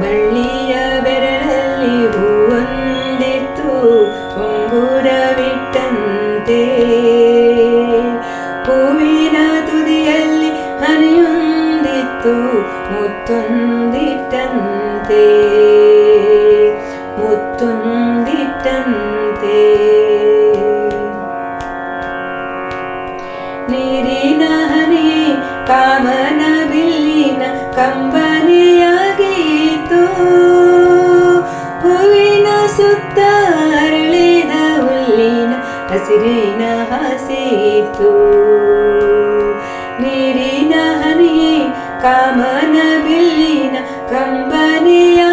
ಬಳ್ಳಿಯ ಬೆರಳಲ್ಲಿ ಹೂವೊಂದಿತ್ತು ಉಂಗುರವಿಟ್ಟಂತೆ ಹೂವಿನ ತುದಿಯಲ್ಲಿ ಹನಿಯೊಂದಿತ್ತು ಮುತ್ತೊಂದಿಟ್ಟಂತೆ. ಮುತ್ತೊಂದಿಟ್ಟಂತೆ. ನೀರಿನ ಹನಿ ಕಾಮನ ಬಿಲ್ಲಿನ ಕಂಬನಿಯಾಗಿತ್ತು ಸುತ್ತ ಅರಳಿದ ಹುಲ್ಲಿನ ಹಸಿರಿನ ಹಸಿತ್ತು ನೀರಿನ ಹನಿಯೇ ಕಾಮನ ಬಿಲ್ಲಿನ ಕಂಬನಿಯಾಗಿತ್ತು.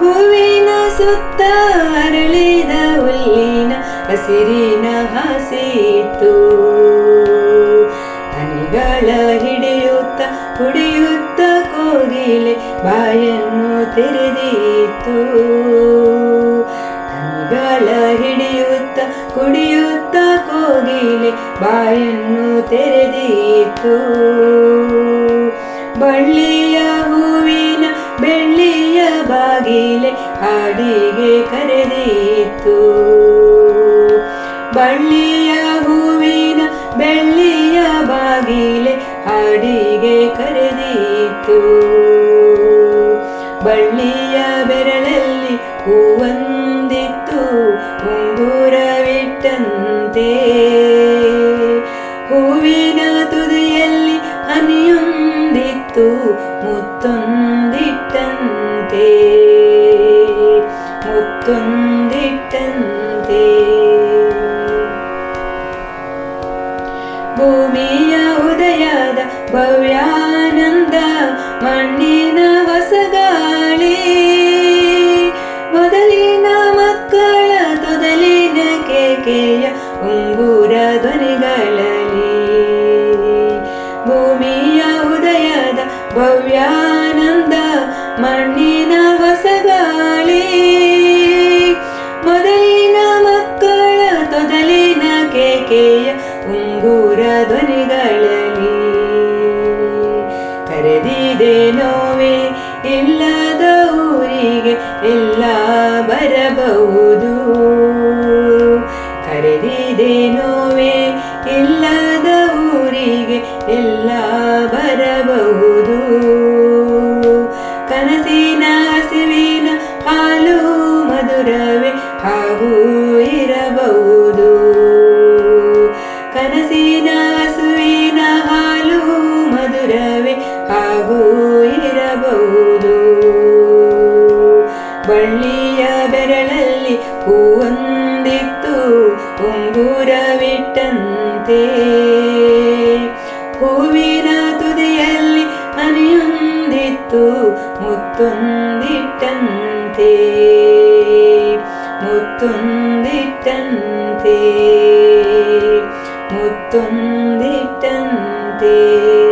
ಹೂವಿನ ಸುತ್ತ ಅರಳಿದ ಹುಲ್ಲಿನ ಹಸಿರಿನ ಹಸಿತ್ತು ಹನಿಗಳ ಹಿಡಿಯುತ್ತ ಕುಡಿಯುತ್ತ ಕೋಗಿಲೆ ಬಾಯನ್ನು ತೆರೆದಿತ್ತು ಹನಿಗಳ ಹಿಡಿಯುತ್ತ ಕುಡಿಯುತ್ತ ಕೋಗಿಲೆ ಬಾಯನ್ನು ತೆರೆದಿತ್ತು ಬಳ್ಳಿಯ ಹೂವಿನ ಬೆಳ್ಳಿಯ ಬಾಗಿಲೆ ಹಾಡಿಗೆ ಕರೆದಿತ್ತು ಬಳ್ಳಿಯ ಹೂವಿನ ಬೆಳ್ಳಿಯ ಬಾಗಿಲೆ ಹಾಡಿಗೆ ಕರೆದಿತ್ತು ಬಳ್ಳಿಯ ಬೆರಳಲ್ಲಿ ಹೂವಂದಿತ್ತು ಉಂಗುರವಿಟ್ಟಂತೆ ಹೂವಿನ ತುದಿಯಲ್ಲಿ ಹನಿಯೊಂದಿತ್ತು ಮುತ್ತೊಂದಿಟ್ಟಂತೆ ಕೇಕೆಯ ಉಂಗುರ ಧ್ವನಿಗಳಲ್ಲಿ. ಭೂಮಿಯ ಉದಯದ ಭವ್ಯಾನಂದ ಮಣ್ಣಿನ ಹೊಸಗಾಳಿ ಮೊದಲಿನ ಮಕ್ಕಳ ತೊದಲಿನ ಕೇಕೆಯ ಉಂಗುರ ಧ್ವನಿಗಳಲ್ಲಿ. ಕರೆದಿದೆ ನೋವೆ ಇಲ್ಲದ ಊರಿಗೆ ಎಲ್ಲ ಬರಬಹುದು. ಕರೆದಿದೆ ನೋವೆ ಇಲ್ಲದ ಊರಿಗೆ ಎಲ್ಲ ಬರಬಹುದು. ಕನಸಿನ ಹಸಿವಿನ ಹಾಲು ಮಧುರವೆ ಹಾಗೂ ಇರಬಹುದು. ಕನಸಿನ ಹಸುವಿನ ಹಾಲು ಮಧುರವೇ ಹಾಗೂ ಇರಬಹುದು. ಬಳ್ಳಿಯ ಬೆರಳಲ್ಲಿ ಹೂವೊಂದಿತ್ತು ಉಂಗುರವಿಟ್ಟಂತೆ ಹೂವಿನ ತುದಿಯಲ್ಲಿ ಹನಿಯೊಂದಿತ್ತು ಮುತ್ತೊಂದಿಟ್ಟಂತೆ. ಮುತ್ತೊಂದಿಟ್ಟಂತೆ ಮುತ್ತೊಂದಿಟ್ಟಂತೆ.